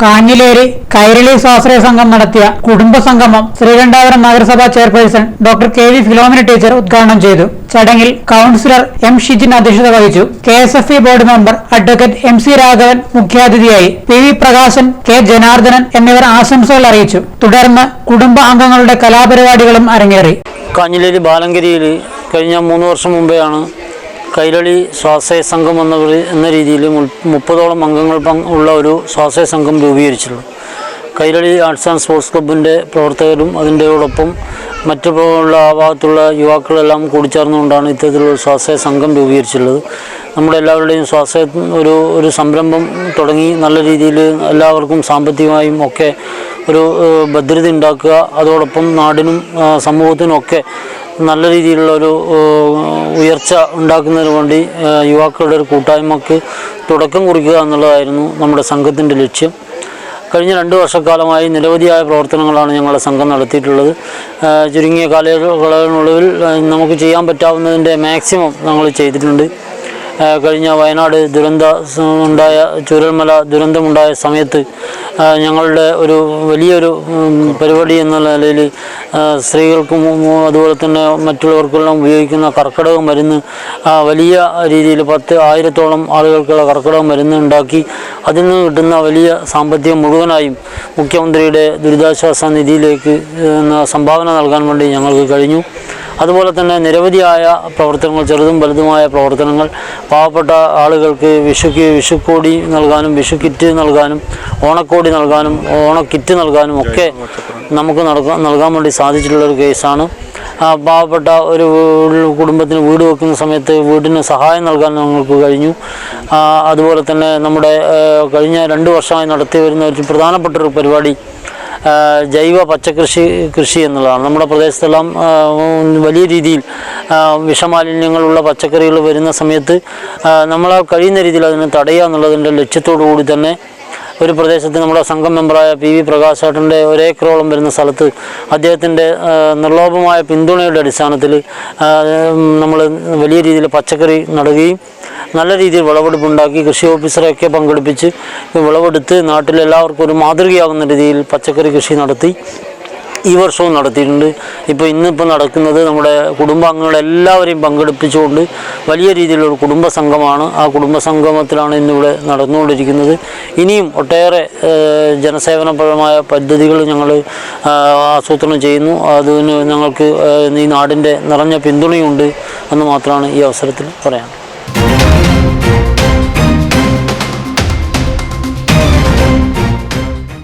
കാഞ്ഞിലേരി കൈരളി സ്വാശ്രയ സംഘം നടത്തിയ കുടുംബ സംഗമം ശ്രീകണ്ഠാപുരം നഗരസഭാ chairperson doctor K V Philomina teacher ഉദ്ഘാടനം ചെയ്തു. ചടങ്ങിൽ കൌൺസിലർ എം ഷിജിൻ അധ്യക്ഷത വഹിച്ചു. K S F E board member advocate M C Raghavan മുഖ്യാതിഥിയായി. P V Prakashan K Janardhanan എന്നിവർ ആശംസകൾ അറിയിച്ചു. തുടർന്ന് കുടുംബ അംഗങ്ങളുടെ കലാപരിപാടികളും അരങ്ങേറി. കാഞ്ഞിലേരി ബാലങ്കരിയിൽ കഴിഞ്ഞ മൂന്ന് വർഷം മുമ്പെയാണ് കൈരളി സ്വാശ്രയ സംഘം എന്ന എന്ന രീതിയിൽ മുപ്പതോളം അംഗങ്ങൾ ഉള്ള ഒരു സ്വാശ്രയ സംഘം രൂപീകരിച്ചിട്ടുള്ളൂ കൈരളി ആർട്സ് ആൻഡ് സ്പോർട്സ് ക്ലബിന്റെ പ്രവർത്തകരും അതിന്റെയോടൊപ്പം മറ്റു ഉള്ള ഭാഗത്തുള്ള യുവാക്കളെല്ലാം കൂടിച്ചേർന്നുകൊണ്ടാണ് ഇത്തരത്തിലുള്ള സ്വാശ്രയ സംഘം രൂപീകരിച്ചിട്ടുള്ളത്. നമ്മുടെ എല്ലാവരുടെയും സ്വാശ്രയ ഒരു ഒരു സംരംഭം തുടങ്ങി നല്ല രീതിയിൽ എല്ലാവർക്കും സാമ്പത്തികമായും ഒക്കെ ഒരു ഭദ്രത ഉണ്ടാക്കുക അതോടൊപ്പം നാടിനും സമൂഹത്തിനും ഒക്കെ നല്ല രീതിയിലുള്ള ഒരു ഉയർച്ച ഉണ്ടാക്കുന്നതിന് വേണ്ടി യുവാക്കളുടെ ഒരു കൂട്ടായ്മക്ക് തുടക്കം കുറിക്കുക എന്നുള്ളതായിരുന്നു നമ്മുടെ സംഘത്തിന്റെ ലക്ഷ്യം. കഴിഞ്ഞ രണ്ട് വർഷക്കാലമായി നിരവധിയായ പ്രവർത്തനങ്ങളാണ് ഞങ്ങളുടെ സംഘം നടത്തിയിട്ടുള്ളത്. ചുരുങ്ങിയ കാലയളവിനുള്ളിൽ നമുക്ക് ചെയ്യാൻ പറ്റാവുന്നതിന്റെ മാക്സിമം ഞങ്ങൾ ചെയ്തിട്ടുണ്ട്. കഴിഞ്ഞ വയനാട് ദുരന്ത ഉണ്ടായ ചുരൽമല ദുരന്തമുണ്ടായ സമയത്ത് ഞങ്ങളുടെ ഒരു വലിയൊരു പരിപാടി എന്ന നിലയിൽ സ്ത്രീകൾക്കും അതുപോലെ തന്നെ മറ്റുള്ളവർക്കെല്ലാം ഉപയോഗിക്കുന്ന കർക്കിടക മരുന്ന് വലിയ രീതിയിൽ പത്ത് ആയിരത്തോളം ആളുകൾക്കുള്ള കർക്കിടക മരുന്ന് ഉണ്ടാക്കി അതിൽ നിന്ന് കിട്ടുന്ന വലിയ സാമ്പത്തികം മുഴുവനായും മുഖ്യമന്ത്രിയുടെ ദുരിതാശ്വാസ നിധിയിലേക്ക് സംഭാവന നൽകാൻ വേണ്ടി ഞങ്ങൾക്ക് കഴിഞ്ഞു. അതുപോലെ തന്നെ നിരവധിയായ പ്രവർത്തനങ്ങൾ ചെറുതും വലുതുമായ പ്രവർത്തനങ്ങൾ പാവപ്പെട്ട ആളുകൾക്ക് വിഷുക്ക് വിഷുക്കോടി നൽകാനും വിഷു കിറ്റ് നൽകാനും ഓണക്കോടി നൽകാനും ഓണക്കിറ്റ് നൽകാനും ഒക്കെ നമുക്ക് നടക്കാൻ നൽകാൻ വേണ്ടി സാധിച്ചിട്ടുള്ള ഒരു കേസാണ്. പാവപ്പെട്ട ഒരു കുടുംബത്തിന് വീട് വെക്കുന്ന സമയത്ത് വീടിന് സഹായം നൽകാൻ ഞങ്ങൾക്ക് കഴിഞ്ഞു. അതുപോലെ തന്നെ നമ്മുടെ കഴിഞ്ഞ രണ്ട് വർഷമായി നടത്തി വരുന്ന ഒരു പ്രധാനപ്പെട്ട ഒരു പരിപാടി ജൈവ പച്ചക്കൃഷി കൃഷി എന്നുള്ളതാണ്. നമ്മുടെ പ്രദേശത്തെല്ലാം വലിയ രീതിയിൽ വിഷമാലിന്യങ്ങളുള്ള പച്ചക്കറികൾ വരുന്ന സമയത്ത് നമ്മൾ കഴിയുന്ന രീതിയിൽ അതിനെ തടയുക എന്നുള്ളതിന്റെ ലക്ഷ്യത്തോടു കൂടി തന്നെ ഒരു പ്രദേശത്ത് നമ്മുടെ സംഘം മെമ്പറായ പി വി പ്രകാശേട്ടന്റെ ഒരേക്കറോളം വരുന്ന സ്ഥലത്ത് അദ്ദേഹത്തിന്റെ നിർലോഭമായ പിന്തുണയുടെ അടിസ്ഥാനത്തിൽ നമ്മൾ വലിയ രീതിയിൽ പച്ചക്കറി നടുകയും നല്ല രീതിയിൽ വിളവെടുപ്പുണ്ടാക്കി കൃഷി ഓഫീസറെയൊക്കെ പങ്കെടുപ്പിച്ച് വിളവെടുത്ത് നാട്ടിലെല്ലാവർക്കും ഒരു മാതൃകയാകുന്ന രീതിയിൽ പച്ചക്കറി കൃഷി നടത്തി. ഈ വർഷവും നടത്തിയിട്ടുണ്ട്. ഇപ്പോൾ ഇന്നിപ്പോൾ നടക്കുന്നത് നമ്മുടെ കുടുംബാംഗങ്ങളെല്ലാവരെയും പങ്കെടുപ്പിച്ചുകൊണ്ട് വലിയ രീതിയിലുള്ള കുടുംബ സംഘമാണ് ആ കുടുംബ സംഗമത്തിലാണ് ഇന്നിവിടെ നടന്നുകൊണ്ടിരിക്കുന്നത്. ഇനിയും ഒട്ടേറെ ജനസേവനപരമായ പദ്ധതികൾ ഞങ്ങൾ ആസൂത്രണം ചെയ്യുന്നു. അതിന് ഞങ്ങൾക്ക് ഈ നാടിന്റെ നിറഞ്ഞ പിന്തുണയുണ്ട് എന്ന് മാത്രമാണ് ഈ അവസരത്തിൽ പറയാൻ